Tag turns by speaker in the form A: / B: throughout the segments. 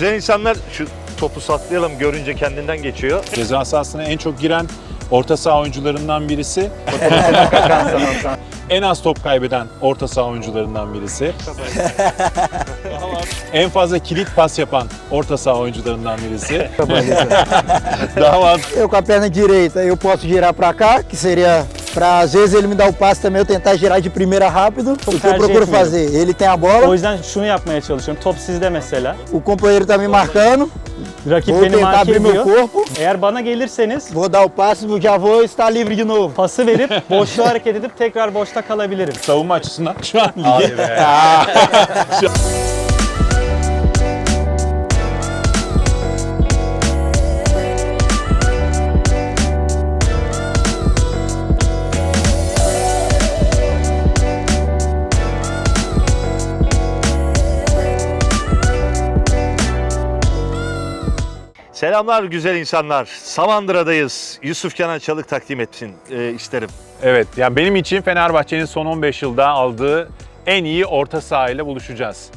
A: Güzel insanlar şu topu saklayalım görünce kendinden geçiyor.
B: Ceza sahasına en çok giren orta saha oyuncularından birisi. en az top kaybeden orta saha oyuncularından birisi. en fazla kilit pas yapan orta saha oyuncularından birisi. Daha mantıklı.
C: Eu com a perna direita eu posso girar para cá, que seria para às vezes ele me dar o passe também eu tentar girar de primeira rápido. O que eu
D: tercih
C: procuro
D: etmiyorum.
C: fazer? Ele tem a
D: O
C: bola,
D: yüzden şunu yapmaya çalışıyorum. Top sizde mesela.
C: o companheiro tá me marcando,
D: Rakip
C: vou
D: beni
C: tentar
D: marke
C: abrir meu
D: ediyor.
C: corpo,
D: Eğer bana gelirseniz
C: vou dar o passe, já vou estar livre de novo.
D: pası verip boşluğa hareket edip tekrar boşta kalabilirim.
B: Savunma açısından şu an ligi
A: Selamlar güzel insanlar. Samandıra'dayız. Yusuf Kenan Çalık takdim etsin e, isterim.
B: Evet, yani benim için Fenerbahçe'nin son 15 yılda aldığı en iyi orta saha ile buluşacağız.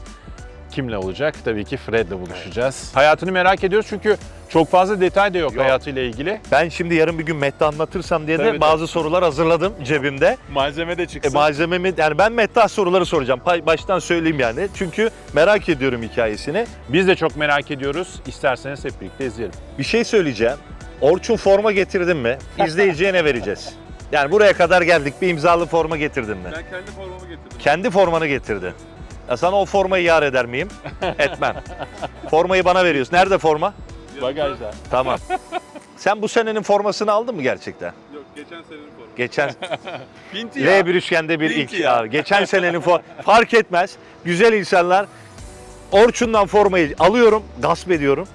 B: Kimle olacak? Tabii ki Fred'le buluşacağız. Hayatını merak ediyoruz çünkü çok fazla detay da yok,
A: Yok.
B: hayatıyla ilgili.
A: Ben şimdi yarın bir gün Mette anlatırsam diye de
B: Tabii,
A: bazı sorular hazırladım cebimde.
B: Malzeme de
A: E,
B: çıksın.
A: malzememi yani ben Mettah soruları soracağım. Pa- Baştan söyleyeyim yani. Çünkü merak ediyorum hikayesini.
B: Biz de çok merak ediyoruz. İsterseniz hep birlikte izleyelim.
A: Bir şey söyleyeceğim. Orçun forma getirdin mi? İzleyiciye ne vereceğiz? Yani buraya kadar geldik. Bir imzalı forma getirdin mi?
E: Ben kendi formamı getirdim.
A: Kendi formanı getirdi. Ya sana o formayı yar eder miyim? Etmem. Formayı bana veriyorsun. Nerede forma?
B: Bagajda.
A: Tamam. Sen bu senenin formasını aldın mı gerçekten?
E: Yok geçen senenin forması.
A: Geçen
E: Pinti ya.
A: L bir üçgende bir
E: Pinti
A: ilk.
E: ya.
A: Ya. Geçen senenin for fark etmez. Güzel insanlar. Orçun'dan formayı alıyorum, gasp ediyorum.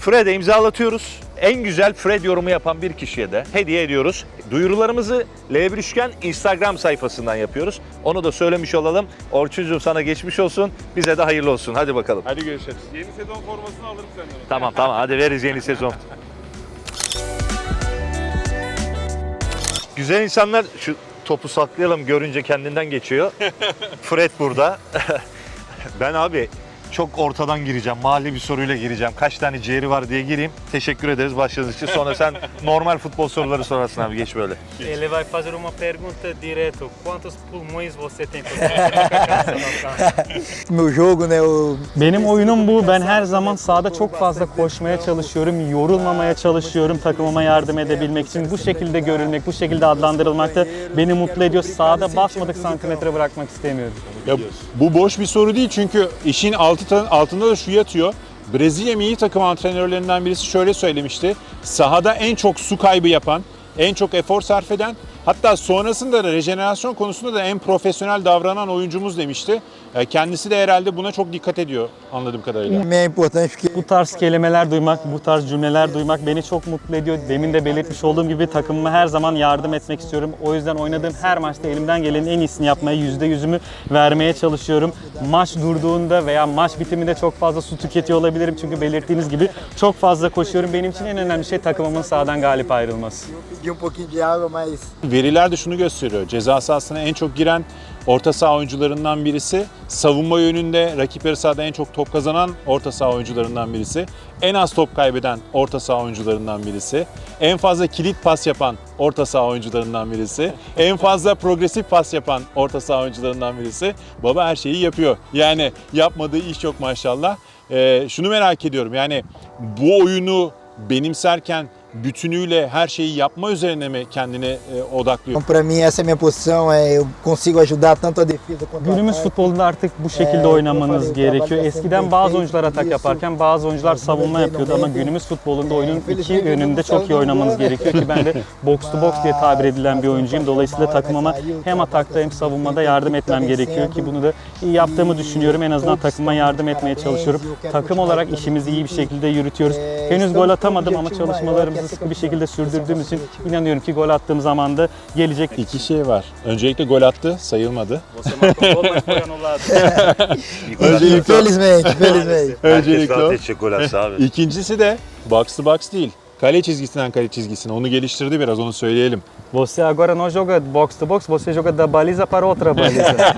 A: Fred'e imzalatıyoruz. En güzel Fred yorumu yapan bir kişiye de hediye ediyoruz. Duyurularımızı L1 Üçgen Instagram sayfasından yapıyoruz. Onu da söylemiş olalım. Orçuncuğum sana geçmiş olsun. Bize de hayırlı olsun. Hadi bakalım.
B: Hadi görüşürüz.
E: Yeni sezon formasını alırım senden.
A: Tamam tamam hadi veririz yeni sezon. Güzel insanlar şu topu saklayalım görünce kendinden geçiyor. Fred burada. ben abi çok ortadan gireceğim. Mahalle bir soruyla gireceğim. Kaç tane ciğeri var diye gireyim. Teşekkür ederiz başladığınız için. Sonra sen normal futbol soruları sorarsın abi. Geç böyle.
F: Ele vai fazer uma pergunta direto. Quantos pulmões você tem?
C: Meu jogo, né? O
D: Benim oyunum bu. Ben her zaman sahada çok fazla koşmaya çalışıyorum, yorulmamaya çalışıyorum takımıma yardım edebilmek için. Bu şekilde görülmek, bu şekilde adlandırılmak da beni mutlu ediyor. Sahada basmadık santimetre bırakmak istemiyorum.
B: Ya, bu boş bir soru değil çünkü işin altı, altında da şu yatıyor. Brezilya milli takım antrenörlerinden birisi şöyle söylemişti. Sahada en çok su kaybı yapan, en çok efor sarf eden, hatta sonrasında da rejenerasyon konusunda da en profesyonel davranan oyuncumuz demişti. E, Kendisi de herhalde buna çok dikkat ediyor anladığım kadarıyla.
D: Bu tarz kelimeler duymak, bu tarz cümleler duymak beni çok mutlu ediyor. Demin de belirtmiş olduğum gibi takımıma her zaman yardım etmek istiyorum. O yüzden oynadığım her maçta elimden gelenin en iyisini yapmaya, yüzde yüzümü vermeye çalışıyorum. Maç durduğunda veya maç bitiminde çok fazla su tüketiyor olabilirim. Çünkü belirttiğiniz gibi çok fazla koşuyorum. Benim için en önemli şey takımımın sahadan galip ayrılması.
B: Veriler de şunu gösteriyor. Ceza sahasına en çok giren orta saha oyuncularından birisi. Savunma yönünde rakip yarı sahada en çok top kazanan orta saha oyuncularından birisi. En az top kaybeden orta saha oyuncularından birisi. En fazla kilit pas yapan orta saha oyuncularından birisi. En fazla progresif pas yapan orta saha oyuncularından birisi. Baba her şeyi yapıyor. Yani yapmadığı iş yok maşallah. Ee, şunu merak ediyorum yani bu oyunu benimserken bütünüyle her şeyi yapma üzerine mi kendini e, odaklıyor?
C: para mim essa é minha posição, é, eu consigo ajudar tanto a defesa quanto o
D: Günümüz futbolunda artık bu şekilde oynamanız gerekiyor. Eskiden bazı oyuncular atak yaparken bazı oyuncular savunma yapıyordu ama günümüz futbolunda oyunun iki yönünde çok iyi oynamanız gerekiyor ki ben de box to box diye tabir edilen bir oyuncuyum. Dolayısıyla takımıma hem atakta hem savunmada yardım etmem gerekiyor ki bunu da iyi yaptığımı düşünüyorum. En azından takıma yardım etmeye çalışıyorum. Takım olarak işimizi iyi bir şekilde yürütüyoruz. Henüz gol atamadım ama sıkı bir şekilde sürdürdüğümüz için inanıyorum ki gol attığım zaman da gelecek.
B: İki şey var. Öncelikle gol attı, sayılmadı.
C: Infelizmente, infelizmente.
A: Herkes
B: Öncelikle o. İkincisi de box to box değil. Kale çizgisinden kale çizgisine. Onu geliştirdi biraz onu söyleyelim.
D: Você agora não joga box to box, você joga da baliza para outra baliza.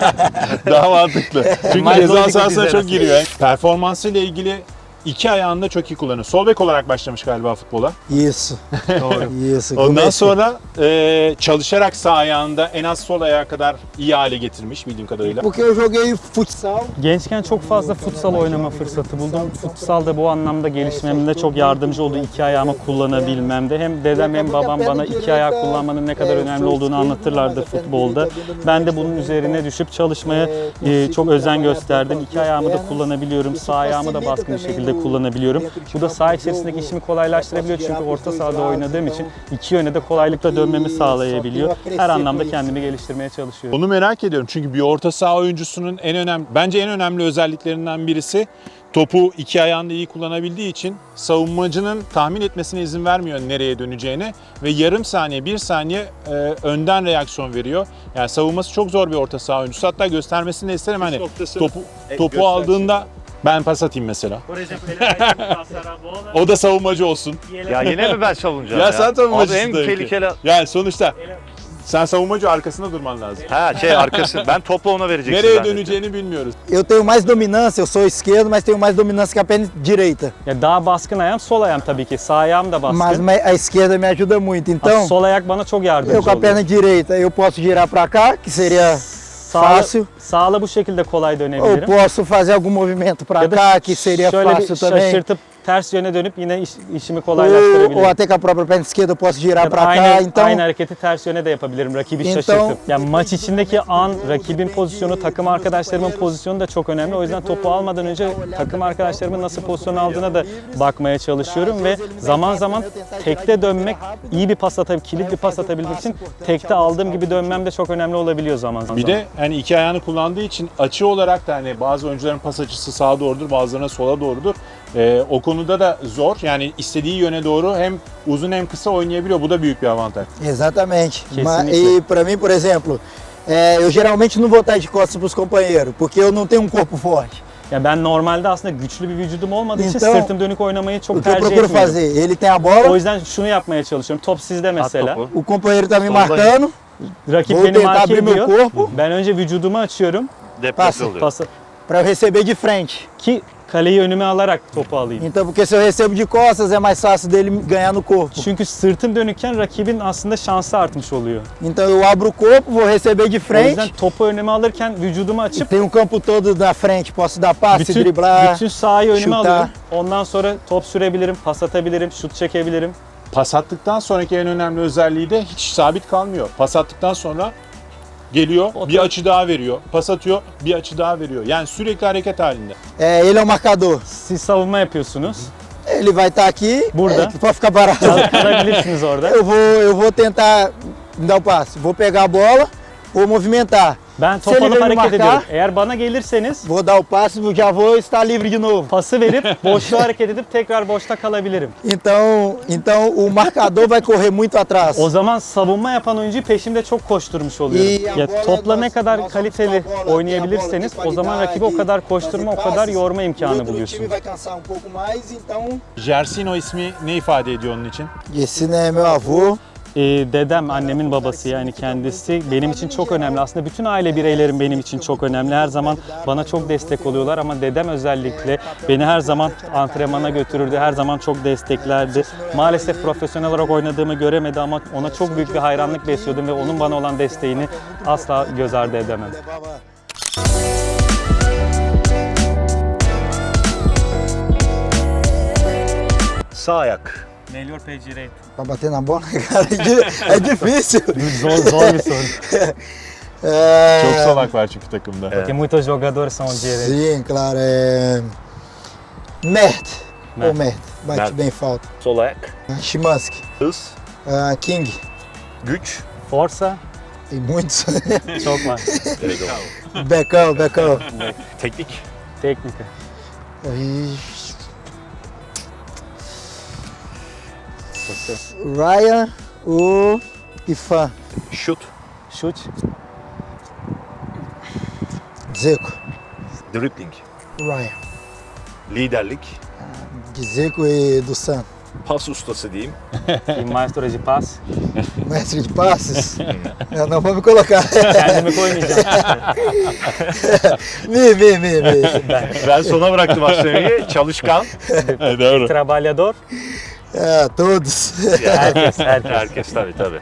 B: Daha mantıklı. Çünkü ceza sahasına çok giriyor. Performansıyla ilgili iki ayağını da çok iyi kullanıyor. Sol bek olarak başlamış galiba futbola.
C: Isso. Isso.
B: Ondan
C: comecei.
B: sonra e, çalışarak sağ ayağında en az sol ayağa kadar iyi hale getirmiş bildiğim kadarıyla.
C: Porque eu joguei futsal.
D: Gençken çok fazla futsal oynama fırsatı buldum. Futsal da bu anlamda gelişmemde çok yardımcı oldu. İki ayağımı kullanabilmemde. Hem dedem hem babam bana iki ayak kullanmanın ne kadar önemli olduğunu anlatırlardı futbolda. Ben de bunun üzerine düşüp çalışmaya e, çok özen gösterdim. İki ayağımı da kullanabiliyorum. Sağ ayağımı da baskın bir şekilde kullanabiliyorum. Bu da saha içerisindeki işimi kolaylaştırabiliyor. Çünkü orta sahada oynadığım için iki yöne de kolaylıkla dönmemi sağlayabiliyor. Her anlamda kendimi geliştirmeye çalışıyorum.
B: Onu merak ediyorum çünkü bir orta saha oyuncusunun en önemli, bence en önemli özelliklerinden birisi topu iki ayağında iyi kullanabildiği için savunmacının tahmin etmesine izin vermiyor nereye döneceğini ve yarım saniye, bir saniye e, önden reaksiyon veriyor. Yani savunması çok zor bir orta saha oyuncusu. Hatta göstermesini de isterim hani topu, topu aldığında ben pas atayım mesela. O da savunmacı olsun.
A: Ya yine mi ben savunacağım
B: Ya
A: ya?
B: sen savunmacısın
A: Abi en
B: tabii ki.
A: tehlikeli...
B: Yani sonuçta sen savunmacı arkasında durman lazım.
A: Ha şey arkası. Ben topu ona vereceksin
B: Nereye
A: zannettim.
B: döneceğini bilmiyoruz.
C: Eu tenho mais dominância, eu sou esquerdo, mas tenho mais dominância que a perna direita.
D: Ya daha baskın ayağım sol ayağım tabii ki. Sağ ayağım da baskın.
C: Mas me- a esquerda me ajuda muito.
D: Ha,
C: Então,
D: sol ayak bana çok
C: eu
D: yardımcı
C: com a
D: oluyor.
C: perna direita, eu posso girar para cá, que seria
D: Sağla,
C: fácil.
D: sağla bu şekilde kolay
C: Ou
D: dönebilirim.
C: posso fazer algum movimento para cá, que seria fácil também.
D: şaşırtıp ters yöne dönüp yine iş- işimi kolaylaştırabilirim.
C: ou até com a própria perna esquerda eu posso girar para cá.
D: aynı,
C: Então,
D: aynı hareketi ters yöne de yapabilirim rakibi
C: Então-
D: şaşırtıp. Yani maç içindeki an, rakibin pozisyonu, takım arkadaşlarımın pozisyonu da çok önemli. O yüzden topu almadan önce takım arkadaşlarımın nasıl pozisyon aldığına da bakmaya çalışıyorum ve zaman zaman tekte dönmek, iyi bir pas atabilmek, kilit bir pas atabilmek için tekte aldığım gibi dönmem de çok önemli olabiliyor zaman zaman.
B: Bir de hani iki ayağını kullandığı için açı olarak da hani bazı oyuncuların pas açısı sağa doğrudur, bazılarına sola doğrudur. Ee, o konuda da zor. Yani istediği yöne doğru hem uzun hem kısa oynayabiliyor. Bu da büyük bir avantaj.
C: Exatamente.
D: Que
C: Ma-
D: significa?
C: e para mim, por exemplo, é, eu geralmente não vou estar de costas para os companheiros, porque eu não tenho um corpo forte.
D: Ya ben normalde aslında güçlü bir vücudum olmadığı için
C: Então,
D: sırtım dönük oynamayı çok
C: o que eu
D: tercih
C: procuro
D: etmiyorum.
C: fazer? Ele tem a
D: O
C: bola,
D: yüzden şunu yapmaya çalışıyorum. Top sizde
A: At
D: mesela.
A: topu.
C: o companheiro está me
A: Soldadinho.
C: marcando,
D: Rakip
C: vou
D: beni
C: tentar
D: marke
C: abrir meu
D: ediyor.
C: corpo
D: Ben önce vücudumu açıyorum.
A: Depresi
C: Pası.
A: oluyor.
D: Pası
C: para eu receber de frente.
D: ki kaleyi önüme alarak topu alayım.
C: Então, porque se eu recebo de costas, é mais fácil dele ganhar no corpo.
D: Çünkü sırtım dönükken rakibin aslında şansı artmış oluyor.
C: Então, eu abro o corpo, vou receber de
D: O
C: frente.
D: yüzden topu önüme alırken vücudumu açıp
C: Tem um campo todo na frente, posso dar passe,
D: bütün,
C: driblar.
D: bütün sahayı önüme
C: şuta.
D: alıyorum. Ondan sonra top sürebilirim, pas atabilirim, şut çekebilirim.
B: Pas attıktan sonraki en önemli özelliği de hiç sabit kalmıyor. Pas attıktan sonra geliyor, bir açı daha veriyor. Pas atıyor, bir açı daha veriyor. Yani sürekli hareket halinde.
C: É, ele é o marcador.
D: Siz savunma yapıyorsunuz.
C: Ele vai estar aqui,
D: Burada.
C: é, pode ficar parado.
D: Kal- Kalabilirsiniz orada.
C: Eu vou, eu vou tentar dar o passe. Vou pegar a bola, vou movimentar.
D: Ben top alıp hareket ediyorum. Eğer bana gelirseniz
C: Vou dar o passe, já vou estar livre de novo.
D: pası verip boşluğa hareket edip tekrar boşta kalabilirim.
C: Então, então o marcador vai correr muito atrás.
D: O zaman savunma yapan oyuncuyu peşimde çok koşturmuş oluyorum.
C: İyi,
D: Ya topla ne kadar kaliteli
C: a
D: oynayabilirseniz
C: a
D: o zaman rakibi o kadar koşturma, o kadar yorma imkanı
C: outro time
D: buluyorsun.
C: vai cansar um pouco mais, então
B: Jersino ismi ne ifade ediyor onun için?
C: né, é meu avô.
D: Ee, dedem, annemin babası yani kendisi benim için çok önemli. Aslında bütün aile bireylerim benim için çok önemli. Her zaman bana çok destek oluyorlar ama dedem özellikle beni her zaman antrenmana götürürdü. Her zaman çok desteklerdi. Maalesef profesyonel olarak oynadığımı göremedi ama ona çok büyük bir hayranlık besliyordum ve onun bana olan desteğini asla göz ardı edemem.
A: Sağ ayak.
F: Melhor pé direito.
C: Pra bater na bola, cara, é é difícil.
D: Zor, zor.
C: É,
B: Çok salak var çünkü takımda.
D: Porque muitos jogadores são direitos.
C: Sim, claro. É... Mert.
D: Mert.
C: Ou Mert. Bate
A: Mert.
C: bem falta.
A: Sol ayak.
C: Shimansky.
A: Hız.
C: Ah, King.
A: Güç.
D: Força
C: Tem muitos.
D: çok var.
C: Becão, Becão.
A: Teknik.
D: Teknika.
C: Ixi. Ryan, o Ifan.
A: Şut.
D: Şut.
C: Dzeko.
A: Dribbling.
C: Ryan.
A: Liderlik.
C: De Dzeko e do San.
A: Pas ustası diyeyim.
D: E maestro de pas.
C: Mestre de passes? Eu não vou me colocar.
D: Kendimi koymayacağım.
C: me, me, me, me.
A: Ben sona bıraktım Aslen'i. Çalışkan.
B: Doğru.
D: Trabalhador.
C: É, todos.
D: Herkes, herkes.
A: Herkes tabii tabii.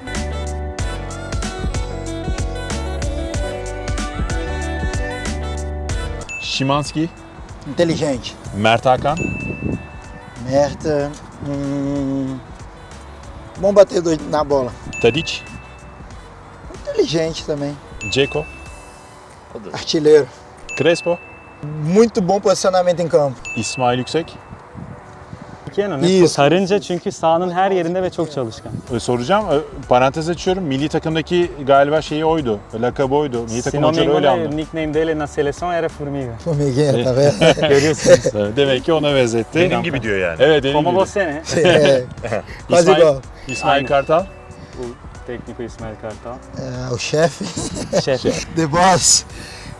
B: Şimanski,
C: Inteligente.
B: Mert Hakan,
C: Merta. Hum, bom batedor na bola.
B: Tadic,
C: Inteligente também.
B: Ceko,
C: Artilheiro.
B: Crespo,
C: Muito bom posicionamento em campo.
B: İsmail Yüksek.
D: Kenan, hep
C: İyi.
D: kurtarınca çünkü sahanın her yerinde ve çok çalışkan.
B: Ee, Soracağım, e, parantez açıyorum. Milli takımdaki galiba şeyi oydu, lakabı oydu. Milli takım hocaları öyle andı.
D: nickname dele na seleção era Formiga.
C: Tá vendo?
D: Görüyorsunuz.
B: Evet, Demek ki ona benzetti.
A: Benim gibi diyor yani.
B: Evet, benim
D: Como
B: gibi.
D: você ne?
C: Quase
B: İsmail,
C: igual.
B: İsmail
D: Aynen.
B: Kartal.
D: Teknik İsmail Kartal.
C: É, o chefe,
D: Şef.
C: The Boss.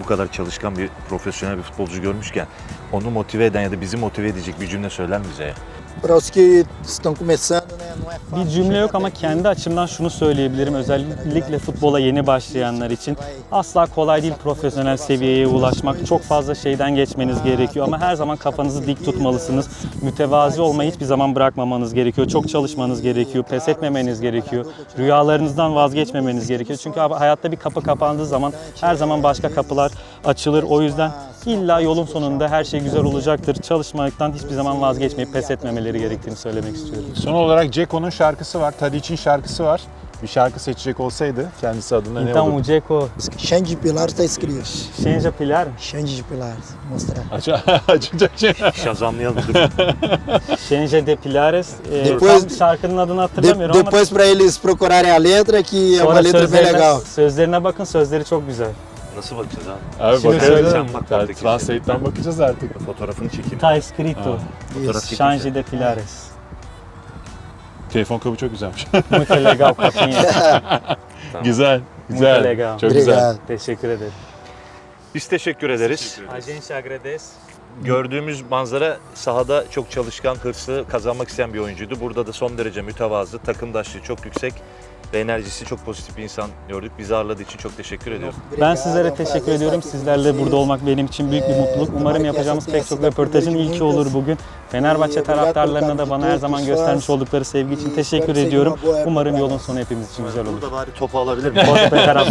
A: Bu kadar çalışkan bir profesyonel bir futbolcu görmüşken onu motive eden ya da bizi motive edecek bir cümle söyler mi bize ya?
C: Para os que estão começando, né?
D: Bir cümle yok ama kendi açımdan şunu söyleyebilirim. Özellikle futbola yeni başlayanlar için. Asla kolay değil profesyonel seviyeye ulaşmak. Çok fazla şeyden geçmeniz gerekiyor ama her zaman kafanızı dik tutmalısınız. Mütevazi olmayı hiçbir zaman bırakmamanız gerekiyor. Çok çalışmanız gerekiyor. Pes etmemeniz gerekiyor. Rüyalarınızdan vazgeçmemeniz gerekiyor. Çünkü hayatta bir kapı kapandığı zaman her zaman başka kapılar açılır. O yüzden illa yolun sonunda her şey güzel olacaktır. Çalışmaktan hiçbir zaman vazgeçmeyip pes etmemeleri gerektiğini söylemek istiyorum.
B: Son olarak Ceko'nun şarkısı var, Tadic'in şarkısı var. Bir şarkı seçecek olsaydı kendisi adına ne
D: Então
B: olurdu?
D: o Dzeko
C: Shane de Pilares está escrito.
D: Şenca Pilar
C: Shane de Pilares. Vou mostrar.
B: Aç- Açınca şey.
A: Şazamlayalım dur.
D: Şenca de Pilares. E,
C: Depois-
D: tam şarkının adını
C: De-
D: hatırlamıyorum ama
C: depois para eles procurarem a letra, que é uma
D: sonra
C: letra bem legal.
D: sözlerine bakın sözleri çok güzel.
A: Nasıl bakacağız abi?
B: Abi
D: Şimdi
B: bakarız.
A: Sen bak
B: Yani
A: oradaki
B: Translate'den bakacağız artık.
A: Fotoğrafını çekeyim.
D: Tá escrito. Şanji de Pilares.
B: Telefon kabı çok güzelmiş.
D: Muito legal capinha.
B: güzel, güzel.
D: Muito legal.
B: Çok güzel.
C: Obrigado.
D: Teşekkür ederim.
A: Biz teşekkür ederiz.
D: A gente agradece.
A: Gördüğümüz manzara sahada çok çalışkan, hırslı, kazanmak isteyen bir oyuncuydu. Burada da son derece mütevazı, takımdaşlığı çok yüksek ve enerjisi çok pozitif bir insan gördük. Bizi ağırladığı için çok teşekkür ediyorum.
D: Ben sizlere teşekkür ediyorum. Sizlerle burada olmak benim için büyük bir mutluluk. Umarım yapacağımız pek çok röportajın ilki olur bugün. Fenerbahçe taraftarlarına da bana her zaman göstermiş oldukları sevgi için teşekkür ediyorum. Umarım yolun sonu hepimiz için güzel olur.
A: bari topu alabilir miyim?
D: Posso pegar a